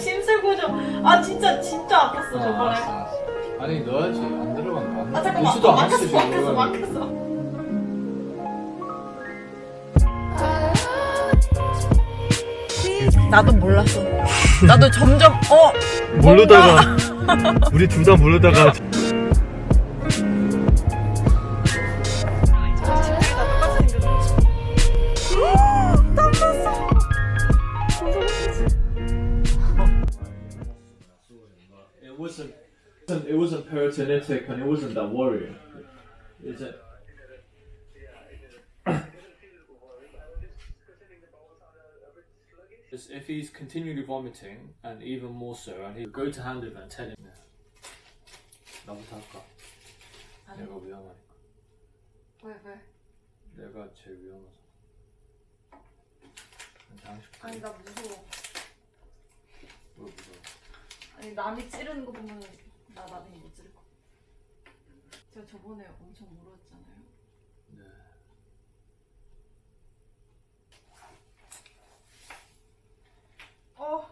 심술고정. 아 진짜 진짜 아팠어 아, 저번에. 알았어, 알았어. 아니 넣어야지 안 들어간다. 안아 잠깐만. 아, 않았어 막혔어 지금. 막혔어 막혔어. 나도 몰랐어. 나도 점점 어 모르다가 우리 둘 다 모르다가 It wasn't. It wasn't peritonitic and it wasn't that worrying. Is it? Is If he's continually vomiting and even more so, and he go to Handler and tell him. 나부터 할까? 내가 위험하니까. 왜 왜? 내가 제일 위험해서. 당신 아니 나 무서워. 왜 무서워? 아니 남이 찌르는 거 보면 나 나중에 못 찌를 거. 제가 저번에 엄청 물었잖아요. 네. 어.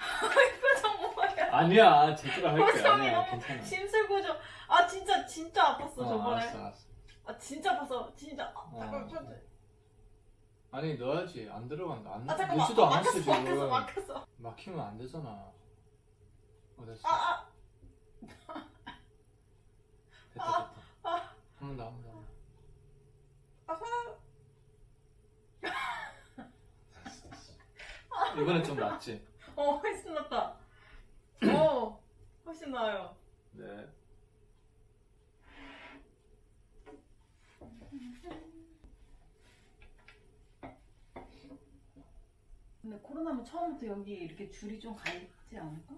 이 표정 뭐야? 아니야, 제대로 할게. 표정이 아니야, 너무 괜찮아. 심술고정. 아 진짜 진짜 아팠어 어, 저번에. 알았어, 알았어. 아 진짜 아팠어. 진짜. 아, 어. 잠깐 편. 아니 넣어야지 안 들어간다. 안 아 잠깐만. 넣지도 아, 않았어 막혔어 지금. 막혔어 막혔어. 막히면 안 되잖아. 어 됐어. 아 아. 됐다 아, 됐다. 아. 한번 더, 한 번 더. 아 사람. 이번엔 좀 낫지. 어 훨씬 낫다. 어 훨씬 나아요. 네. 근데 코로나면 처음부터 여기 이렇게 줄이 좀 가 있지 않을까?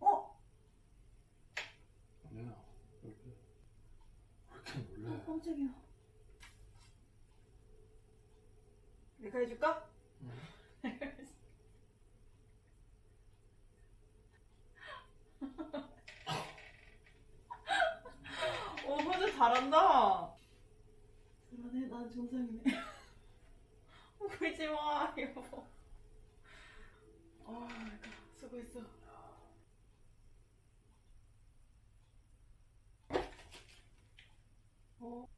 어? 아니야. 왜 이렇게 왜 이렇게 놀래? 어, 깜짝이야. 내가 해줄까? 어, 호주 잘한다. 그러네, 난 정상이네. 울지 마, 여보. 아, 수고했어. 어.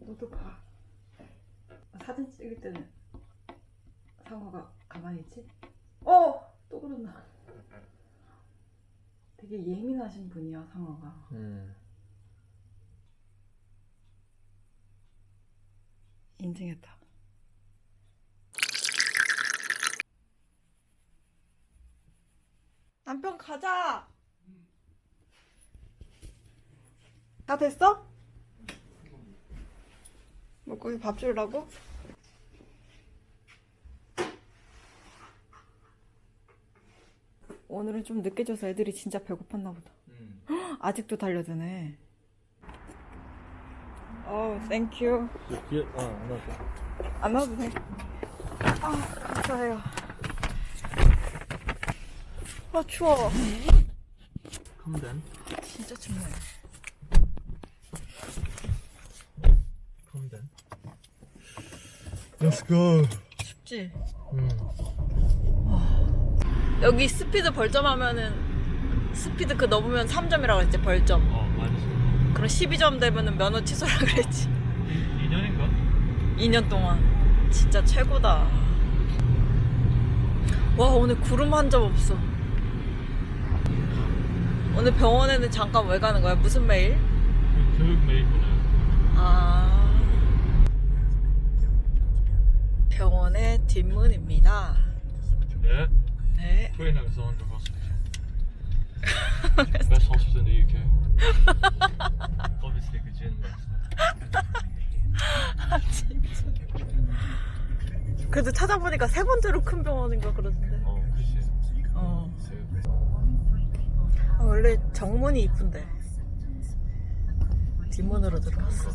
너도 봐. 사진 찍을 때는 상어가 가만히 있지? 어! 또 그런다. 되게 예민하신 분이야, 상어가. 음. 인증했다. 남편 가자. 다 됐어? 물고기 밥 주려고? 오늘은 좀 늦게 줘서 애들이 진짜 배고팠나 보다. 음. 아직도 달려드네. 어, 땡큐. 아, 안 왔어. 안 와도 돼. 아, 감사해요. 아, 추워. Then. 진짜 춥네. Then. Let's go. 춥지? 음. 여기 스피드 벌점 하면은 스피드 그 넘으면 3점이라고 했지, 벌점. 어 많이 그럼 12점 되면은 면허 취소라 그랬지. 2년인가? 2년 동안. 진짜 최고다. 와, 오늘 구름 한 점 없어. 오늘 병원에는 잠깐 왜 가는 거야? 무슨 메일? 교육 메이크는. 아. 병원의 뒷문입니다. 네. 네. Hospital. Best hospital in the UK. Obviously, because you're in there. 아, 진짜. 그래도 찾아보니까 세 번째로 큰 병원인가 그러던데. 어, 그치. 어. 아, 원래 정문이 이쁜데. 뒷문으로 들어왔어.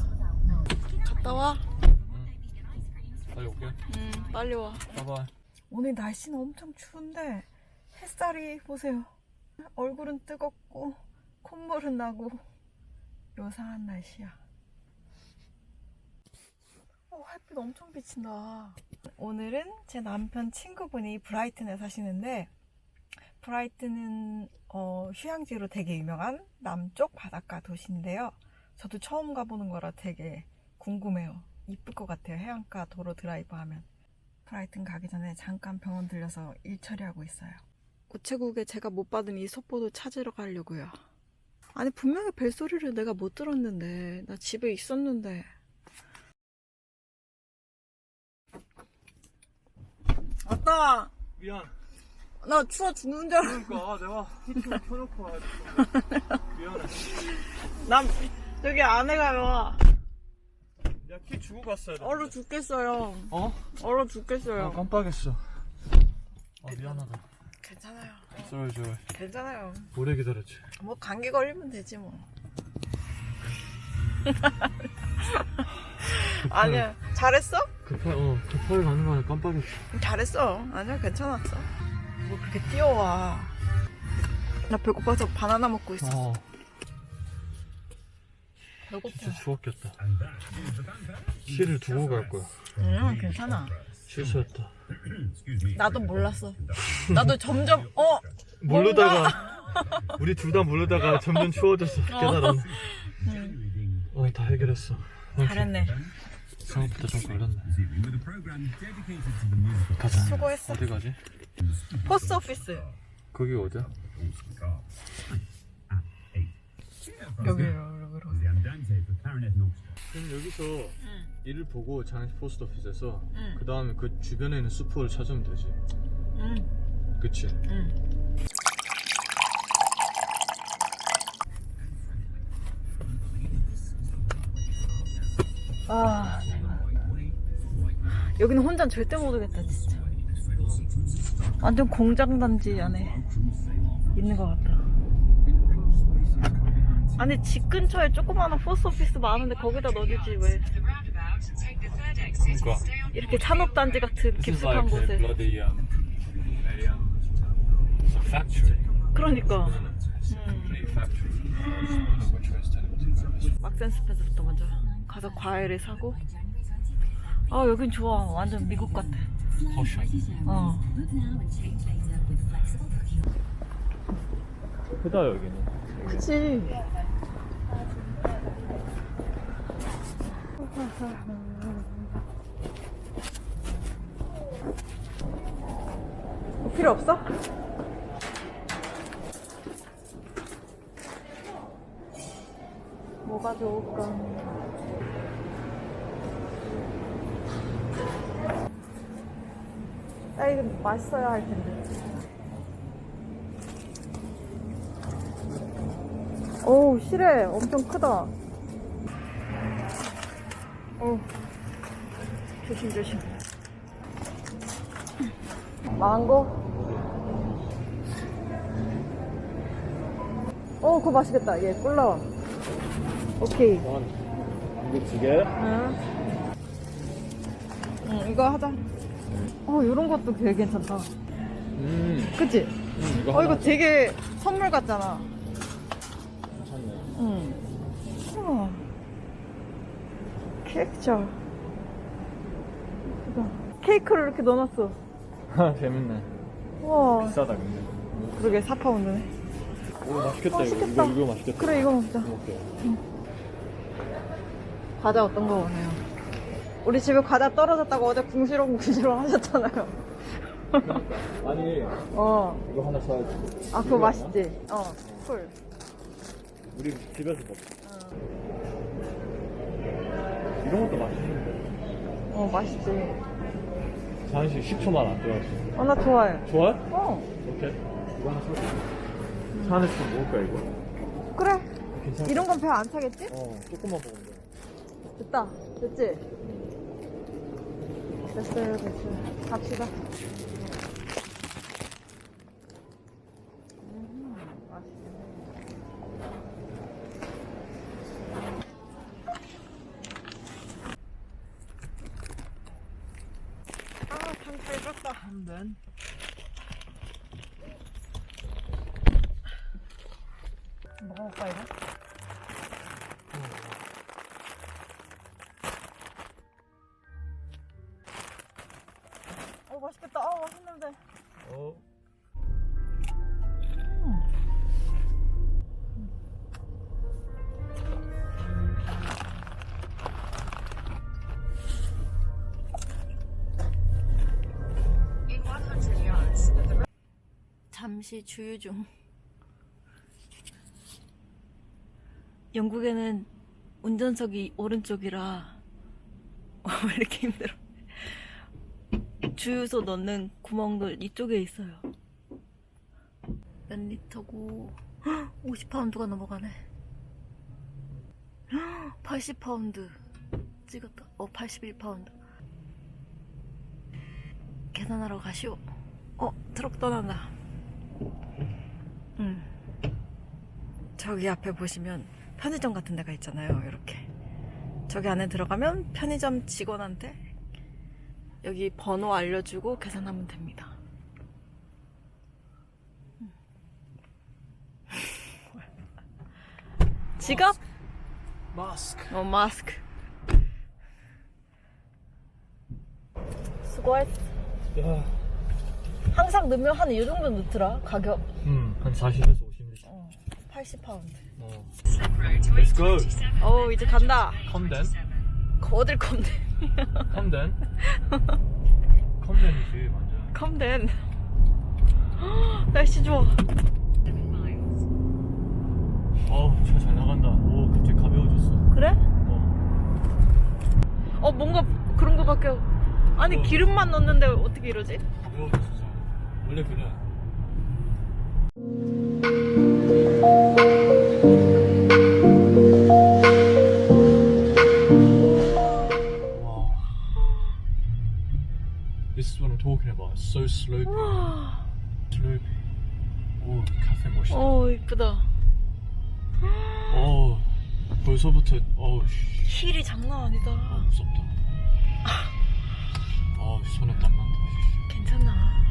갔다 와. 빨리 올게. 응, 빨리 와. 바이바이. 오늘 날씨는 엄청 추운데 햇살이 보세요. 얼굴은 뜨겁고 콧물은 나고 요상한 날씨야. 어, 햇빛 엄청 비친다. 오늘은 제 남편 친구분이 브라이튼에 사시는데 브라이튼은 어, 휴양지로 되게 유명한 남쪽 바닷가 도시인데요. 저도 처음 가보는 거라 되게 궁금해요. 이쁠 것 같아요. 해안가 도로 드라이브 하면. 브라이튼 가기 전에 잠깐 병원 들려서 일 처리하고 있어요. 우체국에 제가 못 받은 이 속보도 찾으러 가려고요. 아니 분명히 벨소리를 내가 못 들었는데 나 집에 있었는데 왔다 미안. 나 추워 죽는 줄 알았어 그러니까 내가 히트 켜놓고 와야지. 미안해. 난 여기 안에 가요 야, 키 주고 갔어야 돼. 얼어 죽겠어요 어? 얼어 아, 죽겠어요 깜빡했어. 아, 미안하다. 괜찮아요 쏘리, 쏘리. 괜찮아요 오래 기다렸지. 뭐 감기 걸리면 되지 뭐 아니야 잘했어? 급하, 어, 급하게 가는 거는 깜빡했어. 잘했어. 아니야, 괜찮았어. 뭐 그렇게 뛰어와. 나 배고파서 바나나 먹고 있어. 어, 배고파. 진짜 추웠겠다. 키를 두고 갈 거야. 응, 괜찮아. 실수했다. 나도 몰랐어. 나도 점점, 어? 모르다가, 우리 둘 다 모르다가 점점 추워져서 깨달았네. 어, 다 해결했어. 어, 잘했네. 생각보다 좀 걸렸네. 가자. 수고했어. 어디 가지? 포스트 오피스. 거기 어디야? 여기, 여기로. 그럼 여기서 일을 보고 장시 포스트 오피스에서 응. 그 다음에 그 주변에 있는 슈퍼를 찾으면 되지. 응, 그치? 응. 아, 여기는 혼자 절대 못 오겠다, 진짜. 완전 공장 단지 안에 있는 것 같다. 아니 집 근처에 조그마한 포스트 오피스 많은데 거기다 넣어주지 왜 그러니까. 이렇게 산업 단지 같은 깊숙한 곳에 bloody um, a, um, it's a factory. 그러니까 Complete factory. I don't know which way it's telling me to go. 막센 스페스부터 먼저 가서 과일을 사고 아 여긴 좋아 완전 미국 같아 Posh. 어 크다 여기는. 그치 뭐 필요 없어? 뭐가 좋을까? 야 이거 맛있어야 할 텐데. 어우 실해. 엄청 크다. 어 조심 조심. 망고? 어 그거 맛있겠다. 얘 꿀나와 오케이. 이거 두 개? 응. 응 이거 하자. 어 요런 것도 되게 괜찮다. 음, 그치? 음 이거 어 이거 되게 선물 같잖아. 응. 케이크죠. 예쁘다. 케이크를 이렇게 넣어놨어. 재밌네. 우와. 비싸다 근데. 그러게 4파운드네. 오 맛있겠다 어, 이거. 맛있겠다. 이거 이거 맛있겠다. 그래 이거 먹자. 먹게. 과자 어떤 거 원해요? 우리 집에 과자 떨어졌다고 어제 궁시렁 궁시렁 하셨잖아요. 아니 어. 이거 하나 사야지. 아 그거 맛있지? 어. 쿨. 우리 집에서 먹자. 어. 이런 것도 맛있는데. 어 맛있지. 잠시 10초만 안 들어가지. 어 나 좋아해. 좋아요? 어. 오케이. 이거 하나 사자. 차 안에서 좀 먹을까 이거? 그래. 괜찮아. 이런 건배안 차겠지? 어 조금만 먹으면 돼. 됐다. 됐지? 됐어요, 됐어요. 갑시다. 맛있겠다. 아 맛있는데. 어. In 100 yards of the 잠시 주유 중. 영국에는 운전석이 오른쪽이라 왜 이렇게 힘들어? 주유소 넣는 구멍도 이쪽에 있어요. 몇 리터고 50파운드가 넘어가네. 80파운드 찍었다. 어 81파운드. 계산하러 가시오. 어 트럭 떠난다. 음. 저기 앞에 보시면 편의점 같은 데가 있잖아요. 이렇게. 저기 안에 들어가면 편의점 직원한테 여기 번호 알려주고 계산하면 됩니다. 음. 지갑? 마스크. 어, 마스크. 수고했어. 야. 항상 넣으면 한 이 정도 넣더라, 가격. 음, 한 40에서 50리터. 어, 80파운드. 어. Let's go. A27 어, 이제 간다. 컴덴. 어딜 컴덴. 컴덴. 컴덴이지 완전. 컴덴. 날씨 좋아. 어우 차 잘 나간다. 오 갑자기 가벼워졌어. 그래? 어. 어, 뭔가 그런 것 같게. 아니, 어. 기름만 넣는데 어떻게 이러지? 가벼워졌어 잘. 원래 그래. So slopey. slopey. 오 카페 멋있다. 어, 이쁘다. 어 벌써부터 어우 씨. 힐이 장난 아니다. 아 무섭다. 아 손에 땀 난다. 괜찮아.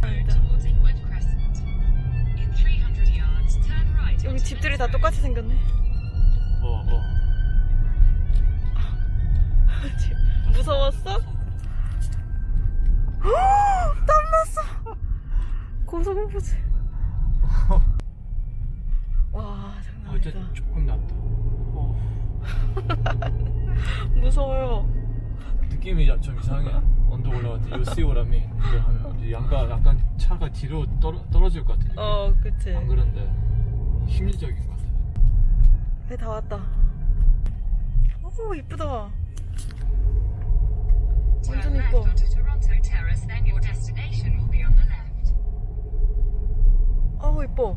Towards Inwood Crescent. In 300 yards, turn right 여기 집들이 다. 똑같이 생겼네. 어 어. 무서웠어? 땀났어. 고소공포증. 와, 장난 어 이제 아니다. 조금 낫다. 어 무서워요. 느낌이 야- 좀 이상해. 언덕 올라갈 때 You see what I mean? 이거 하면 이제 양가 약간 차가 뒤로 떨어, 떨어질 것 같은 느낌. 어, 그치. 안 그런데 심리적인 것 같아. 배 다 왔다. 오, 이쁘다. Turn 완전 left 이뻐. onto Toronto Terrace, then your destination will be on the left. 어우, 이뻐.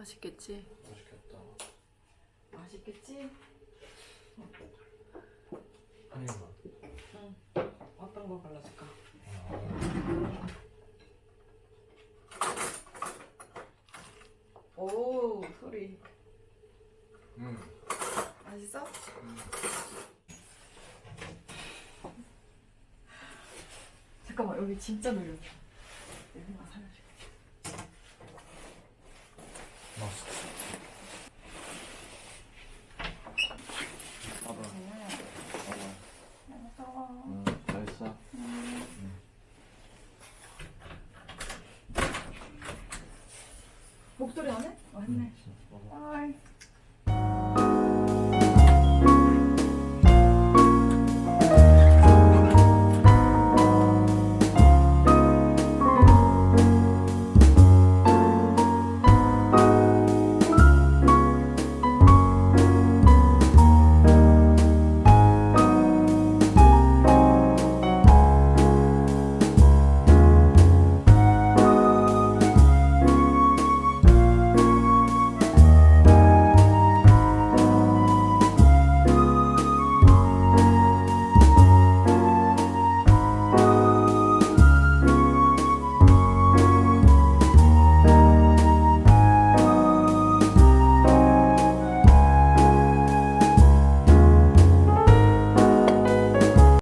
맛있겠지? 맛있겠다. 맛있겠지? 한 입만. 어떤 거 발라줄까? 오, 소리. 음. 맛있어? 잠깐만 여기 진짜 살려줄게.